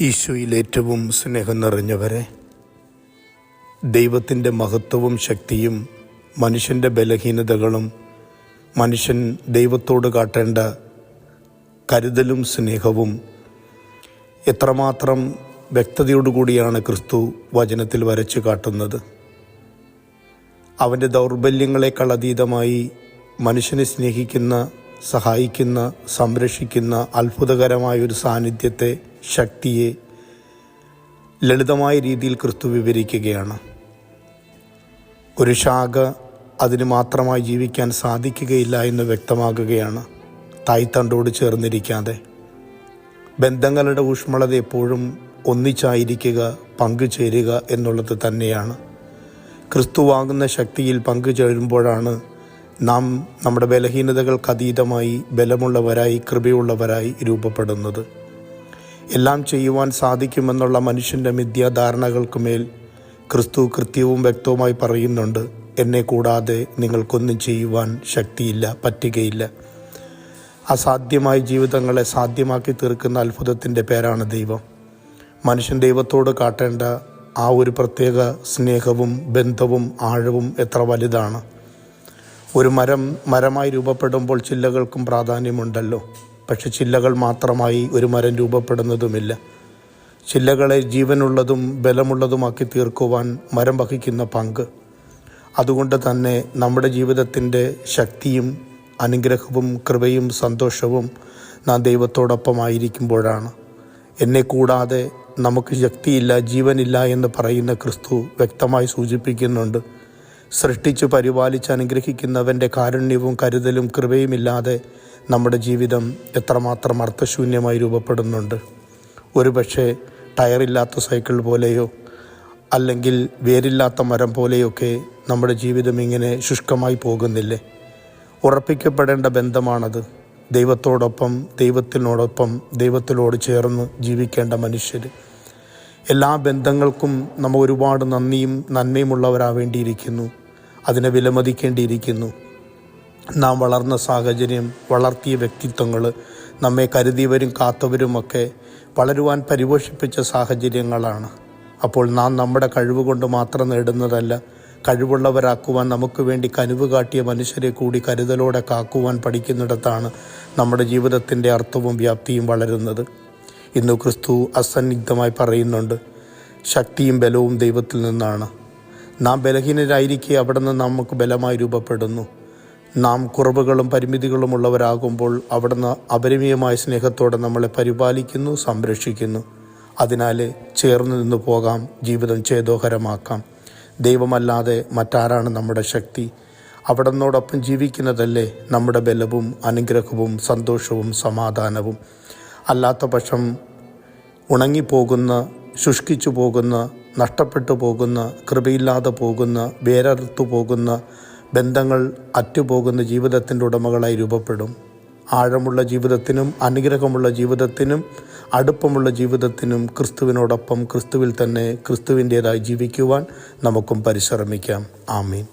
ഈശോയിൽ ഏറ്റവും സ്നേഹം നിറഞ്ഞവരെ. ദൈവത്തിന്റെ മഹത്വവും ശക്തിയും മനുഷ്യന്റെ ബലഹീനതകളും മനുഷ്യൻ ദൈവത്തോട് കാട്ടേണ്ട കരുതലും സ്നേഹവും എത്രമാത്രം വ്യക്തതയോടുകൂടിയാണ് ക്രിസ്തു വചനത്തിൽ വരച്ചു കാട്ടുന്നത്. അവന്റെ ദൗർബല്യങ്ങളെക്കാൾ അതീതമായി മനുഷ്യനെ സ്നേഹിക്കുന്ന സഹായിക്കുന്ന സംരക്ഷിക്കുന്ന അത്ഭുതകരമായ ഒരു സാന്നിധ്യത്തെ ശക്തിയെ ലളിതമായ രീതിയിൽ ക്രിസ്തു വിവരിക്കുകയാണ്. ഒരു ശാഖ അതിന് മാത്രമായി ജീവിക്കാൻ സാധിക്കുകയില്ല എന്ന് വ്യക്തമാകുകയാണ് തായ്തണ്ടോട് ചേർന്നിരിക്കാതെ. ബന്ധങ്ങളുടെ ഊഷ്മളത എപ്പോഴും ഒന്നിച്ചായിരിക്കുക പങ്കുചേരുക എന്നുള്ളത് തന്നെയാണ്. ക്രിസ്തുവാകുന്ന ശക്തിയിൽ പങ്കുചേരുമ്പോഴാണ് നാം നമ്മുടെ ബലഹീനതകൾക്കതീതമായി ബലമുള്ളവരായി കൃപയുള്ളവരായി രൂപപ്പെടുന്നത്. എല്ലാം ചെയ്യുവാൻ സാധിക്കുമെന്നുള്ള മനുഷ്യന്റെ മിഥ്യാധാരണകൾക്ക് മേൽ ക്രിസ്തു കൃത്യവും വ്യക്തവുമായി പറയുന്നുണ്ട്. എന്നെ കൂടാതെ നിങ്ങൾക്കൊന്നും ചെയ്യുവാൻ ശക്തിയില്ല പറ്റുകയില്ല. അസാധ്യമായ ജീവിതങ്ങളെ സാധ്യമാക്കി തീർക്കുന്ന അത്ഭുതത്തിന്റെ പേരാണ് ദൈവം. മനുഷ്യൻ ദൈവത്തോട് കാട്ടേണ്ട ആ ഒരു പ്രത്യേക സ്നേഹവും ബന്ധവും ആഴവും എത്ര വലുതാണ്. ഒരു മരം മരമായി രൂപപ്പെടുമ്പോൾ ചില്ലകൾക്കും പ്രാധാന്യമുണ്ടല്ലോ. പക്ഷെ ചില്ലകൾ മാത്രമായി ഒരു മരം രൂപപ്പെടുന്നതുമില്ല. ചില്ലകളെ ജീവനുള്ളതും ബലമുള്ളതുമാക്കി തീർക്കുവാൻ മരം വഹിക്കുന്ന പങ്ക്. അതുകൊണ്ട് തന്നെ നമ്മുടെ ജീവിതത്തിന്റെ ശക്തിയും അനുഗ്രഹവും കൃപയും സന്തോഷവും നാം ദൈവത്തോടൊപ്പമായിരിക്കുമ്പോഴാണ്. എന്നെ കൂടാതെ നമുക്ക് ശക്തിയില്ല ജീവനില്ല എന്ന് പറയുന്ന ക്രിസ്തു വ്യക്തമായി സൂചിപ്പിക്കുന്നുണ്ട്. സൃഷ്ടിച്ചു പരിപാലിച്ച് അനുഗ്രഹിക്കുന്നവന്റെ കാരുണ്യവും കരുതലും കൃപയുമില്ലാതെ നമ്മുടെ ജീവിതം എത്രമാത്രം അർത്ഥശൂന്യമായി രൂപപ്പെടുന്നുണ്ട്. ഒരുപക്ഷെ ടയറില്ലാത്ത സൈക്കിൾ പോലെയോ അല്ലെങ്കിൽ വേരില്ലാത്ത മരം പോലെയൊക്കെ നമ്മുടെ ജീവിതം ഇങ്ങനെ ശുഷ്കമായി പോകുന്നില്ലേ? ഉറപ്പിക്കപ്പെടേണ്ട ബന്ധമാണത്. ദൈവത്തോടൊപ്പം ദൈവത്തിനോടൊപ്പം ദൈവത്തിനോട് ചേർന്ന് ജീവിക്കേണ്ട മനുഷ്യർ എല്ലാ ബന്ധങ്ങൾക്കും നമ്മൾ ഒരുപാട് നന്ദിയും നന്മയുമുള്ളവരാവേണ്ടിയിരിക്കുന്നു. അതിനെ വിലമതിക്കേണ്ടിയിരിക്കുന്നു. നാം വളർന്ന സാഹചര്യം വളർത്തിയ വ്യക്തിത്വങ്ങൾ നമ്മെ കരുതിയവരും കാത്തവരുമൊക്കെ വളരുവാൻ പരിപോഷിപ്പിച്ച സാഹചര്യങ്ങളാണ്. അപ്പോൾ നാം നമ്മുടെ കഴിവ് കൊണ്ട് മാത്രം നേടുന്നതല്ല കഴിവുള്ളവരാക്കുവാൻ നമുക്ക് വേണ്ടി കനിവ് കാട്ടിയ മനുഷ്യരെ കൂടി കരുതലോടെ കാക്കുവാൻ പഠിക്കുന്നിടത്താണ് നമ്മുടെ ജീവിതത്തിന്റെ അർത്ഥവും വ്യാപ്തിയും വളരുന്നത്. ഇന്ന് ക്രിസ്തു അസന്നിഗ്ധമായി പറയുന്നുണ്ട് ശക്തിയും ബലവും ദൈവത്തിൽ നിന്നാണ്. നാം ബലഹീനരായിരിക്കെ അവിടെ നിന്ന് നമുക്ക് ബലമായി രൂപപ്പെടുന്നു. നാം കുറവുകളും പരിമിതികളും ഉള്ളവരാകുമ്പോൾ അവിടുന്ന് അപരിമീയമായ സ്നേഹത്തോടെ നമ്മളെ പരിപാലിക്കുന്നു സംരക്ഷിക്കുന്നു. അതിനാൽ ചേർന്ന് നിന്ന് പോകാം ജീവിതം ചേതോഹരമാക്കാം. ദൈവമല്ലാതെ മറ്റാരാണ് നമ്മുടെ ശക്തി? അവിടുന്നോടൊപ്പം ജീവിക്കുന്നതല്ലേ നമ്മുടെ ബലവും അനുഗ്രഹവും സന്തോഷവും സമാധാനവും? അല്ലാത്ത പക്ഷം ഉണങ്ങിപ്പോകുന്ന ശുഷ്കിച്ചു പോകുന്ന നഷ്ടപ്പെട്ടു പോകുന്ന കൃപയില്ലാതെ പോകുന്ന വേരറുത്തു പോകുന്ന ബന്ധങ്ങൾ അറ്റുപോകുന്ന ജീവിതത്തിന്റെ ഉടമകളായി രൂപപ്പെടും. ആഴമുള്ള ജീവിതത്തിനും അനുഗ്രഹമുള്ള ജീവിതത്തിനും അടുപ്പമുള്ള ജീവിതത്തിനും ക്രിസ്തുവിനോടൊപ്പം ക്രിസ്തുവിൽ തന്നെ ക്രിസ്തുവിന്റേതായി ജീവിക്കുവാൻ നമുക്കും പരിശ്രമിക്കാം. ആമീൻ.